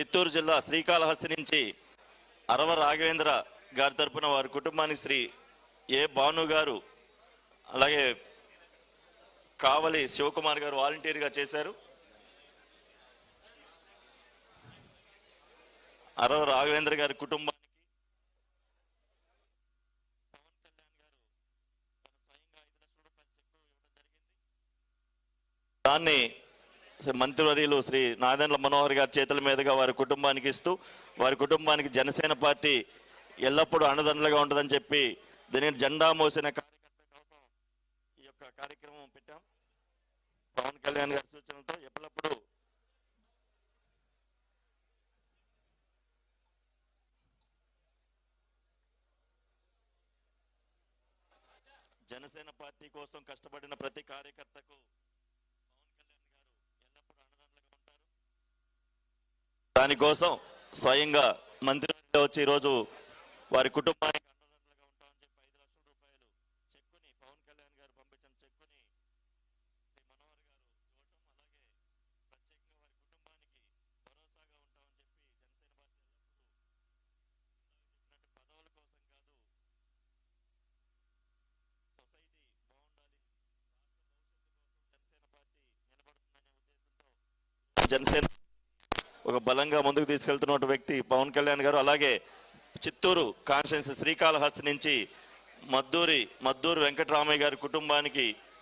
చిత్తూరు జిల్లా శ్రీకాళహస్తి నుంచి అరవ రాఘవేంద్ర గారి తరపున వారి కుటుంబానికి శ్రీ ఏ భాను గారు అలాగే కావలి శివకుమార్ గారు వాలంటీర్గా చేశారు. అరవ రాఘవేంద్ర గారి కుటుంబం దాన్ని మంత్రివర్యులు శ్రీ నాదెండ్ల మనోహర్ గారి చేతుల మీదుగా వారి కుటుంబానికి ఇస్తూ వారి కుటుంబానికి జనసేన పార్టీ ఎల్లప్పుడూ అండదండలుగా ఉంటుందని చెప్పి దీనికి జెండా మోసిన కార్యకర్త కోసం ఈ యొక్క కార్యక్రమం పెట్టాం. పవన్ కళ్యాణ్ గారి సూచనలతో ఎప్పుడప్పుడు జనసేన పార్టీ కోసం కష్టపడిన ప్రతి కార్యకర్తకు పవన్ కళ్యాణ్ గారు ఎల్లప్పుడూ అండదండలుగా ఉంటారు దానికోసం స్వయంగా మంత్రి వచ్చి ఈరోజు వారి కుటుంబానికి చెప్పి ఐదు లక్షల రూపాయలు పవన్ కళ్యాణ్ గారు శ్రీ గారు అలాగే ప్రత్యేకంగా వారి కుటుంబానికి భరోసాగా ఉంటామని చెప్పి జనసేన పార్టీ కోసం కాదు సొసైటీ జనసేన పార్టీ జనసేన ఒక బలంగా ముందుకు తీసుకెళ్తున్న వ్యక్తి పవన్ కళ్యాణ్ గారు అలాగే చిత్తూరు కాన్స్టిట్యున్సీ శ్రీకాళహస్తి నుంచి మద్దూరి మద్దూరు వెంకటరామయ్య గారి కుటుంబానికి